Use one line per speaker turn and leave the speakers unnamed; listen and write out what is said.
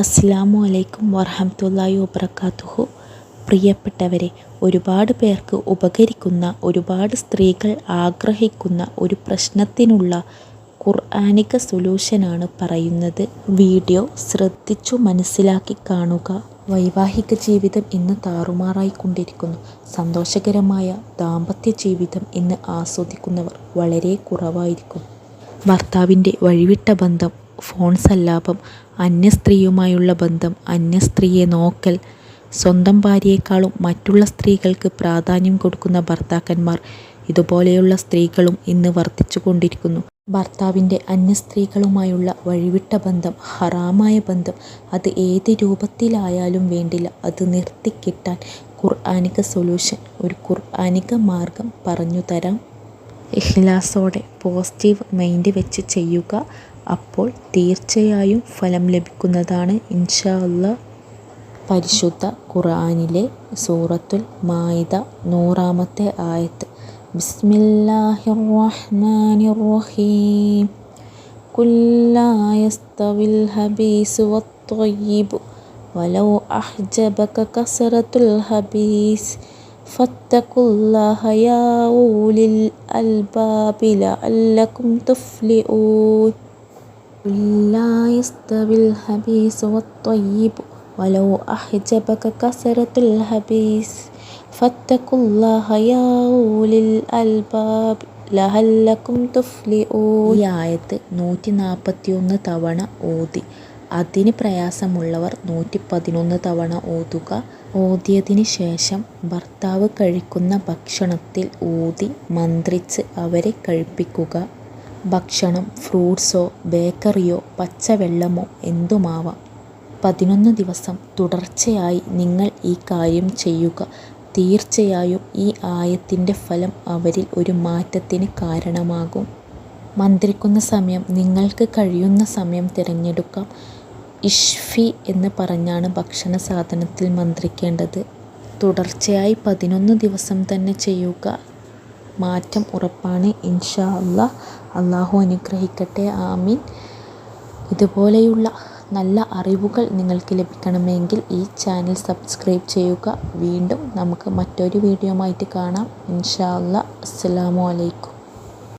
അസ്സാമു അലൈക്കും വറഹമത്തല്ലാഹി വബർക്കാത്തുഹു പ്രിയപ്പെട്ടവരെ ഒരുപാട് പേർക്ക് ഉപകരിക്കുന്ന ഒരുപാട് സ്ത്രീകൾ ആഗ്രഹിക്കുന്ന ഒരു പ്രശ്നത്തിനുള്ള ഖുർആാനിക സൊല്യൂഷനാണ് പറയുന്നത്. വീഡിയോ ശ്രദ്ധിച്ചു മനസ്സിലാക്കി കാണുക. വൈവാഹിക ജീവിതം ഇന്ന് താറുമാറായിക്കൊണ്ടിരിക്കുന്നു സന്തോഷകരമായ ദാമ്പത്യ ജീവിതം ഇന്ന് ആസ്വദിക്കുന്നവർ വളരെ കുറവായിരിക്കും. ഭർത്താവിന്റെ വഴിവിട്ട ബന്ധം ഫോൺ സല്ലാപം അന്യസ്ത്രീയുമായുള്ള ബന്ധം അന്യസ്ത്രീയെ നോക്കൽ സ്വന്തം ഭാര്യയെക്കാളും മറ്റുള്ള സ്ത്രീകൾക്ക് പ്രാധാന്യം കൊടുക്കുന്ന ഭർത്താക്കന്മാർ ഇതുപോലെയുള്ള സ്ത്രീകളും ഇന്ന് വർദ്ധിച്ചു കൊണ്ടിരിക്കുന്നു. ഭർത്താവിന്റെ അന്യസ്ത്രീകളുമായുള്ള വഴിവിട്ട ബന്ധം ഹറാമായ ബന്ധം അത് ഏത് രൂപത്തിലായാലും വേണ്ടില്ല. അത് നിർത്തിക്കിട്ടാൻ ഖുർആാനിക സൊല്യൂഷൻ ഒരു ഖുർആാനിക മാർഗം പറഞ്ഞു തരാം. ഇഖ്ലാസോടെ പോസിറ്റീവ് മൈൻഡ് വെച്ച് ചെയ്യുക അപ്പോൾ തീർച്ചയായും ഫലം ലഭിക്കുന്നതാണ് ഇൻഷാ അല്ലാ പരിശുദ്ധ ഖുർആനിലെ സൂറത്തുൽ മായിദ നൂറാമത്തെ ആയത്ത് ബിസ്മില്ലാഹിർ റഹ്മാനിർ റഹീം കുല്ലാ യസ്തവിൽ ഹബീസ് വത്തൊയ്യിബ് വലൗ അഹ്ജബക കസറത്തുൽ ഹബീസ് فاتقوا الله يا أولي الألباب لعلكم تفلحون لا يستوي الخبيث والطيب ولو أحجبك كثرة الخبيث فاتقوا الله يا أولي الألباب ലഹല്ലക്കും തുഫ്ലിഊ ഈ ആയത്ത് നൂറ്റി നാൽപ്പത്തിയൊന്ന് തവണ ഓതി അതിന് പ്രയാസമുള്ളവർ നൂറ്റി പതിനൊന്ന് തവണ ഓതുക ഓതിയതിന് ശേഷം ഭർത്താവ് കഴിക്കുന്ന ഭക്ഷണത്തിൽ ഊതി മന്ത്രിച്ച് അവരെ കഴിപ്പിക്കുക ഭക്ഷണം ഫ്രൂട്ട്സോ ബേക്കറിയോ പച്ചവെള്ളമോ എന്തുമാവാം. പതിനൊന്ന് ദിവസം തുടർച്ചയായി നിങ്ങൾ ഈ കാര്യം ചെയ്യുക. തീർച്ചയായും ഈ ആയത്തിന്റെ ഫലം അവരിൽ ഒരു മാറ്റത്തിന് കാരണമാകും. മന്ത്രിക്കുന്ന സമയം നിങ്ങൾക്ക് കഴിയുന്ന സമയം തിരഞ്ഞെടുക്കാം. ഇഷ്ഫി എന്ന് പറഞ്ഞാണ് ഭക്ഷണ സാധനത്തിൽ മന്ത്രിക്കേണ്ടത്. തുടർച്ചയായി പതിനൊന്ന് ദിവസം തന്നെ ചെയ്യുക. മാറ്റം ഉറപ്പാണ് ഇൻഷാ അല്ലാ അള്ളാഹു അനുഗ്രഹിക്കട്ടെ. ആമീൻ. ഇതുപോലെയുള്ള നല്ല അറിവുകൾ നിങ്ങൾക്ക് ലഭിക്കണമെങ്കിൽ ഈ ചാനൽ സബ്സ്ക്രൈബ് ചെയ്യുക. വീണ്ടും നമുക്ക് മറ്റൊരു വീഡിയോ ആയിട്ട് കാണാം. ഇൻഷാ അല്ലാ അസ്സലാമു അലൈക്കും.